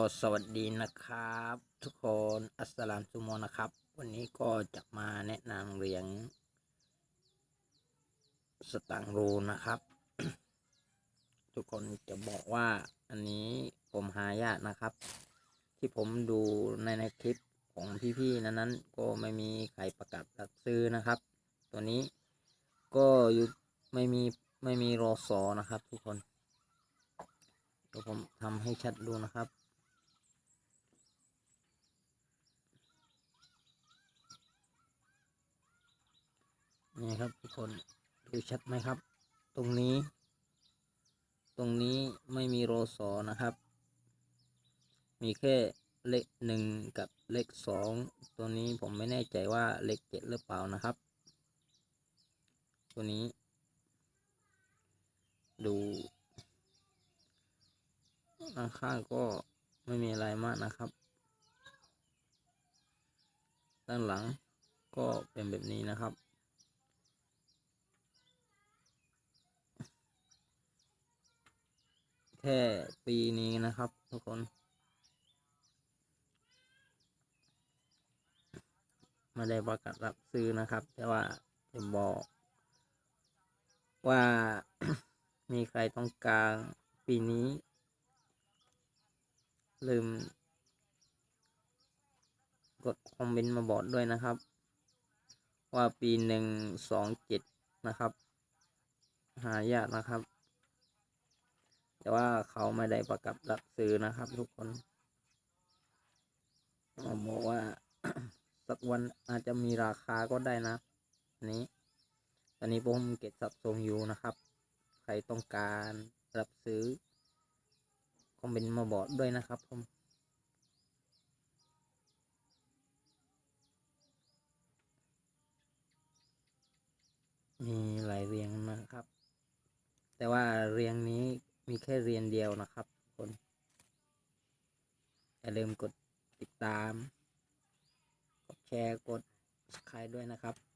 สวัสดีนะครับ ทุกคนอัสลามซุโมนะครับ วันนี้ก็จะมาแนะนำเหรียญสตังรูนะครับ ทุกคนจะบอกว่าอันนี้ผมหายากนะครับ ที่ผมดูในในคลิปของพี่ๆนั้นนั้นๆก็ไม่มีใครประกาศรับซื้อนะครับ ตัวนี้ก็อยู่ไม่มีไม่มีรอสอนะครับ ทุกคนเดี๋ยวผมทำให้ชัดดูนะครับ นี่ครับทุกคนดูชัดไหมครับ ตรงนี้ ตรงนี้ไม่มีโรสอนะครับ มีแค่เลขหนึ่งกับเลขสองตัวนี้ผมไม่แน่ใจว่าเลขเจ็ดหรือเปล่านะครับ ตัวนี้ ดูข้างก็ไม่มีอะไรมากนะครับ ด้านหลังก็เป็นแบบนี้นะครับ แค่ปีนี้นะครับ ทุกคน ไม่ได้ประกาศรับซื้อนะครับ แต่ว่าจะบอก ว่ามีใครต้องการปีนี้ ลืม กดคอมเมนต์มาบอกด้วยนะครับ ว่าปีหนึ่งสองเจ็ดนะครับ หายากนะครับ แต่ว่าเขาไม่ได้ประกาศรับซื้อนะครับ ทุกคนผมบอกว่า สักวันอาจจะมีราคาก็ได้นะนนี้ตอนนี้ผมเก็บสับทรงอยู่นะครับ ใครต้องการรับซื้อคอมเมนต์มาบอกด้วยนะครับผมมีหลายเรียงนะครับ แต่ว่าเรียงนี้ มีแค่เรียนเดียวนะครับทุกคนอย่าลืมกดติดตาม กดแชร์ กดสไครด้วยนะครับ